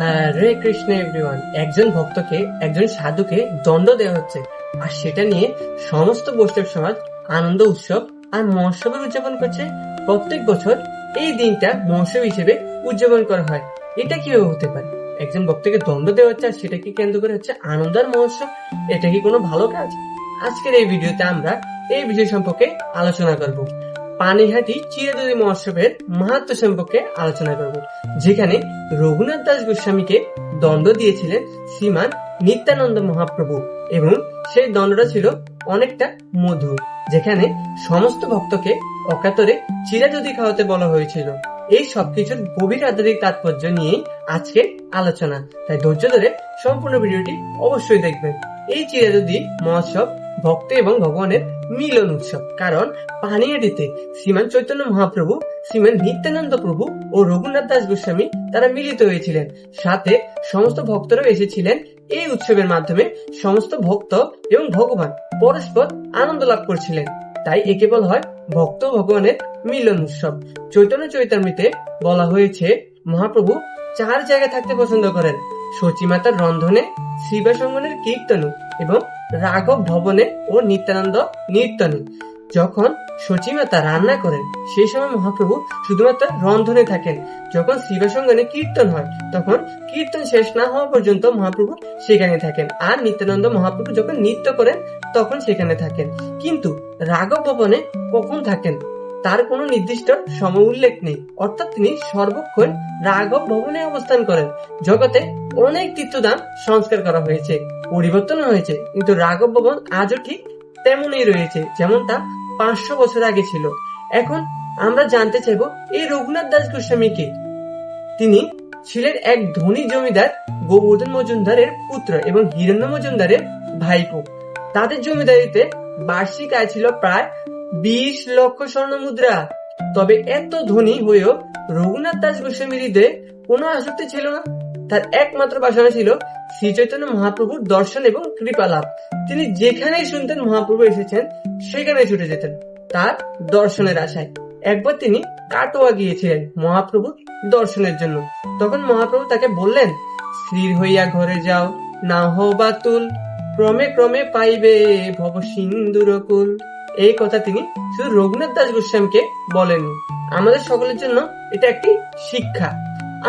হরে Krishna everyone একজন ভক্তকে, একজন সাধুকে দণ্ড দেওয়া হচ্ছে। আর সেটা নিয়ে সমস্ত বৈষ্ণব সমাজ আনন্দ, উৎসব আর মহোৎসবের উদযাপন করছে। প্রত্যেক বছর এই দিনটা মহোৎসব হিসেবে উদযাপন করা হয়। এটা কীভাবে হতে পারে? একজন ভক্তকে দণ্ড দেওয়া হচ্ছে আর সেটাকে কেন্দ্র করে হচ্ছে আনন্দ আর মহোৎসব। এটা কি কোনো ভালো কাজ? আজকের এই ভিডিওতে আমরা এই বিষয় সম্পর্কে আলোচনা করব। পানিহাটি চিরাদুরি মহোৎসবের মাহাত্ম সম্পর্কে আলোচনা করব। যেখানে রঘুনাথ দাস গোস্বামীকে দণ্ড দিয়েছিলেন শ্রীমান নিত্যানন্দ মহাপ্রভু এবং সেই দণ্ডটা ছিল অনেকটা মধুর, যেখানে সমস্ত ভক্তকে অকাতরে চিরাদুদি খাওয়াতে বলা হয়েছিল। এই সবকিছুর গভীর আধ্যাত্মিক তাৎপর্য নিয়ে আজকে আলোচনা। তাই ধৈর্য ধরে সম্পূর্ণ ভিডিওটি অবশ্যই দেখবেন। এই চিরাদুদি মহোৎসব ভক্ত এবং ভগবানের মিলন উৎসব। কারণ পানিহাটিতে শ্রীমান চৈতন্য মহাপ্রভু, শ্রীমান নিত্যানন্দ প্রভু ও রঘুনাথ দাস গোস্বামী তারা মিলিত হয়েছিলেন। সাথে সমস্ত ভক্তরাও এসেছিলেন এই উৎসবের মাধ্যমে। সমস্ত ভক্ত এবং ভগবান পরস্পর আনন্দ লাভ করছিলেন। তাই একে বলা হয় ভক্ত ভগবানের মিলন উৎসব। চৈতন্য চৈতামৃতে বলা হয়েছে, মহাপ্রভু চার জায়গায় থাকতে পছন্দ করেন। সচিমাতার রন্ধনে, শিবাসঙ্গনের কীর্তন এবং রাঘব ভবনে ও নিত্যানন্দ নৃত্যনে। যখন সচিমাতা রান্না করেন সেই সময় মহাপ্রভু শুধুমাত্র রন্ধনে থাকেন। যখন শিবাসঙ্গনে কীর্তন হয়, তখন কীর্তন শেষ না হওয়া পর্যন্ত মহাপ্রভু সেখানে থাকেন। আর নিত্যানন্দ মহাপ্রভু যখন নৃত্য করেন, তখন সেখানে থাকেন। কিন্তু রাঘব ভবনে কখন থাকেন? তার কোনো নির্দিষ্ট সময় উল্লেখ নেই। অর্থাৎ তিনি সর্বক্ষণ রাঘব ভবনে অবস্থান করেন। জগতে অনেক তীর্থদান সংস্কার করা হয়েছে, পরিবর্তন হয়েছে, কিন্তু রাঘব ভবন আজও ঠিক তেমনই রয়েছে যেমন তা পাঁচশো বছর আগে ছিল। এখন আমরা জানতে চাইব এই রঘুনাথ দাস গোস্বামী কে তিনি ছিলেন এক ধনী জমিদার গোবর্ধন মজুমদারের পুত্র এবং হিরণ্য মজুমদারের ভাইপো। তাদের জমিদারিতে বার্ষিক আয় ছিল প্রায় বিশ লক্ষ স্বর্ণ মুদ্রা। তবে এত ধনী হয়েও রঘুনাথ দাস গোস্বামীর হৃদয়ে কোনো আসক্তি ছিল না। তার একমাত্র বাসনা ছিল শ্রী চৈতন্য মহাপ্রভুর দর্শন এবং কৃপা লাভ। তিনি যেখানেই শুনতেন মহাপ্রভু এসেছেন সেখানে ছুটে যেতেন তার দর্শনের আশায়। একবার তিনি কাটোয়া গিয়েছিলেন মহাপ্রভুর দর্শনের জন্য। তখন মহাপ্রভু তাকে বললেন, স্থির হইয়া ঘরে যাও, না হো বাতুল। ক্রমে ক্রমে পাইবে ভব সিন্দুর কুল। এই কথা তিনি শুধু রঘুনাথ দাস গোস্বামীকে বলেননি। আমাদের সকলের জন্য এটা একটি শিক্ষা।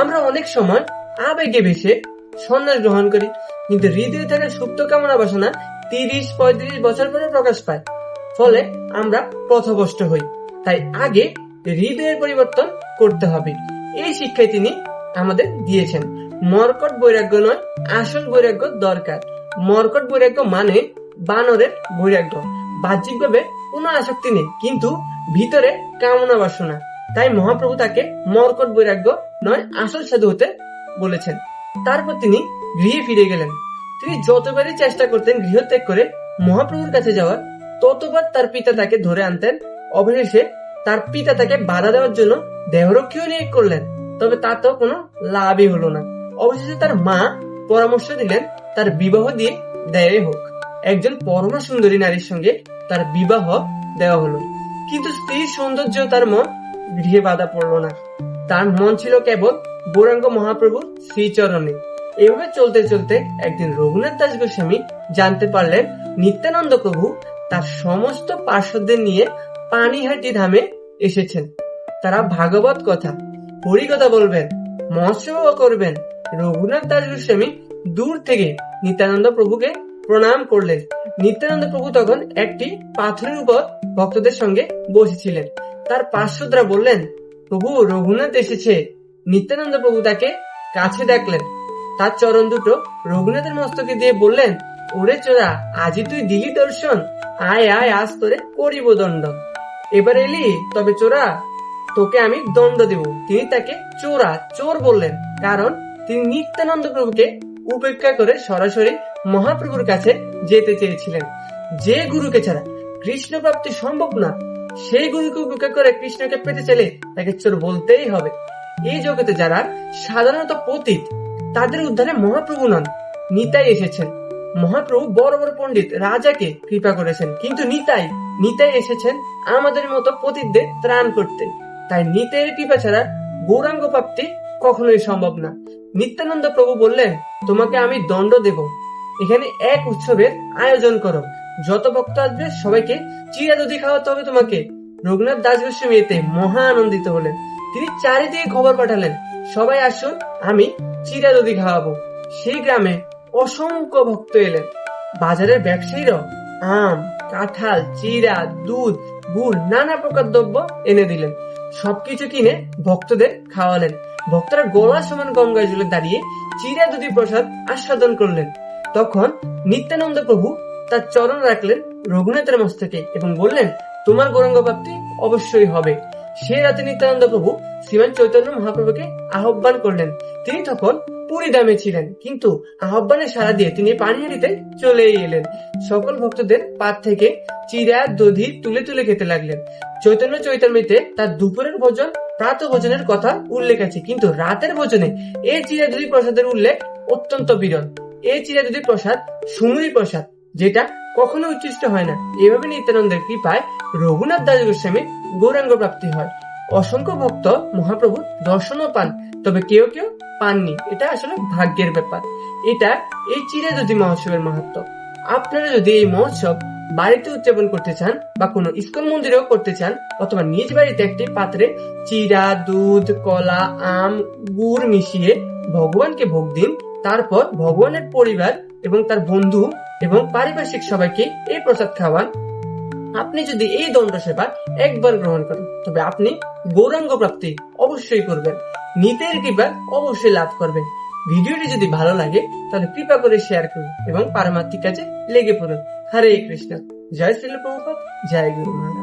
আমরা অনেক সময় আবেগে ভেসে সন্ন্যাস গ্রহণ করি, কিন্তু হৃদয়ে থাকা সুপ্ত কামনা বাসনা তিরিশ, পঁয়ত্রিশ বছর পরে প্রকাশ পায়। ফলে আমরা পথভ্রষ্ট হই। তাই আগে হৃদয়ের পরিবর্তন করতে হবে। এই শিক্ষায় তিনি আমাদের দিয়েছেন। মর্কট বৈরাগ্য নয়, আসল বৈরাগ্য দরকার। মর্কট বৈরাগ্য মানে বানরের বৈরাগ্য। বাহ্যিকভাবে কোনো আসক্তি নেই, কিন্তু ভিতরে কামনা বাসনা। তাই মহাপ্রভু তাকে মর্কট বৈরাগ্য নয়, আসল সাধু হতে বলেছেন। তারপর তিনি গৃহে ফিরে গেলেন। তিনি যতবারই চেষ্টা করতেন গৃহত্যাগ করে মহাপ্রভুর কাছে যাওয়ার, ততবার তার পিতা তাকে ধরে আনতেন। অবশেষে তার পিতা তাকে বাধা দেওয়ার জন্য দেহরক্ষীও নিয়োগ করলেন, তবে তাতেও কোনো লাভই হলো না। অবশেষে তার মা পরামর্শ দিলেন, তার বিবাহ দিয়ে দেয় হোক। একজন পরমা সুন্দরী নারীর সঙ্গে তার বিবাহ দেওয়া হলো। কিন্তু স্ত্রীর সৌন্দর্য তার মন গৃহে বাধা পড়ল না। তার মন ছিল কেবল গৌরাঙ্গ মহাপ্রভুর শ্রীচরণে। এভাবে চলতে চলতে একদিন রঘুনাথ দাস গোস্বামী জানতে পারলেন, নিত্যানন্দ প্রভু তার সমস্ত পার্শ্বদের নিয়ে পানিহাটি ধামে এসেছেন। তারা ভাগবত কথা, হরিকথা বলবেন, মৎস্যও করবেন। রঘুনাথ দাস গোস্বামী দূর থেকে নিত্যানন্দ প্রভুকে প্রণাম করলেন নিত্যানন্দ প্রভু তখন একটি পাথরের উপর ভক্তদের সঙ্গে বসেছিলেন। তার পার্শ্বদরা বললেন, প্রভু, রঘুনাথ এসেছে। নিত্যানন্দ প্রভু তাকে কাছে দেখলেন। তার চরণ দুটো রঘুনাথের মস্তকে দিয়ে বললেন, ওরে চোরা, আজই তুই দিলি দর্শন। আয় আয়, আজ তোরে করিব দণ্ড। এবার এলি, তবে চোরা, তোকে আমি দণ্ড দেব। তিনি তাকে চোরা, চোর বললেন। কারণ তিনি নিত্যানন্দ প্রভুকে উপেক্ষা করে সরাসরি মহাপ্রভুর কাছে যেতে চেয়েছিলেন। যে গুরুকে ছাড়া কৃষ্ণ প্রাপ্তি সম্ভব না, সেই গুরুকে উপেক্ষা করে কৃষ্ণকে পেতে চাইলে তাকে চোর বলতেই হবে। এই জগতে যারা সাধারণত পতিত, তাদের উদ্ধারে মহাপ্রভু নন, নিতাই এসেছেন। মহাপ্রভু বড় বড় পণ্ডিত, রাজাকে কৃপা করেছেন। কিন্তু নিতাই নিতাই এসেছেন আমাদের মতো পতিতদের ত্রাণ করতে। তাই নিতাইয়ের কৃপা ছাড়া গৌরাঙ্গ প্রাপ্তি কখনোই সম্ভব না। নিত্যানন্দ প্রভু বললেন, তোমাকে আমি দণ্ড দেব। এখানে এক উৎসবের আয়োজন করো। যত ভক্ত আসবে, সবাইকে চিরা দধি খাওয়াতে হবে তোমাকে। রঘুনাথ দাস গোস্বামী এতে মহা আনন্দিত হলেন। তিনি চারিদিকে খবর পাঠালেন, সবাই আসুন, আমি চিরা দধি খাওয়াবো। সেই গ্রামে অসংখ্য ভক্ত এলেন। বাজারের ব্যবসায়ীরাও আম, কাঁঠাল, চিরা, দুধ, গুড়, নানা প্রকার দ্রব্য এনে দিলেন। সবকিছু কিনে ভক্তদের খাওয়ালেন। ভক্তরা গলা সমান গঙ্গায় জলে দাঁড়িয়ে চিরা দুধি প্রসাদ আস্বাদন করলেন। তখন নিত্যানন্দ প্রভু তার চরণ রাখলেন রঘুনাথের মস্তকে এবং বললেন, তোমার গৌরঙ্গ প্রাপ্তি অবশ্যই হবে। সে রাতে নিত্যানন্দ প্রভু শ্রীমান চৈতন্য মহাপ্রভুকে আহ্বান করলেন। তিনি তখন পুরী দামে ছিলেন, কিন্তু আহ্বানে সাড়া দিয়ে তিনি পানিহাড়িতে চলেই এলেন। সকল ভক্তদের পাত থেকে চিরা, দধি তুলে তুলে খেতে লাগলেন। চৈতন্য চৈতন্যতে তার দুপুরের ভোজন, প্রাত ভোজনের কথা উল্লেখ আছে, কিন্তু রাতের ভোজনে এই চিরা দধি প্রসাদের উল্লেখ অত্যন্ত বিরল। এই চিরা দধি প্রসাদ সুমুরি প্রসাদ, যেটা কখনো উচ্ছিষ্ট হয় না। এভাবে নিত্যানন্দের কৃপায় রঘুনাথ দাস গোস্বামীর গৌরাঙ্গ প্রাপ্তি হয়। অসংখ্য ভক্ত মহাপ্রভু দর্শনও পান, তবে কেউ কেউ পাননি। এটা আসলে ভাগ্যের ব্যাপার। এটা এই চিরে যদি মহোৎসবের মাহাত্ম আপনারা যদি এই মহোৎসব বাড়িতে উদযাপন করতে চান বা কোনো ইস্কন মন্দিরেও করতে চান, অথবা নিজ বাড়িতে একটি পাত্রে চিরা, দুধ, কলা, আম, গুড় মিশিয়ে ভগবানকে ভোগ দিন তারপর ভগবানের পরিবার এবং তার বন্ধু এবং পারিপার্শ্বিক সবাইকে এই প্রসাদ খাওয়ান। আপনি যদি এই দণ্ড সেবা একবার গ্রহণ করেন, তবে আপনি গৌরাঙ্গ প্রাপ্তি অবশ্যই করবেন। নিতের কৃপা অবশ্যই লাভ করবেন। ভিডিওটি যদি ভালো লাগে, তাহলে কৃপা করে শেয়ার করুন এবং পারমার্থিক কাজে লেগে পড়ুন। হরে কৃষ্ণ। জয় শ্রীল প্রভুপাত জয় গুরু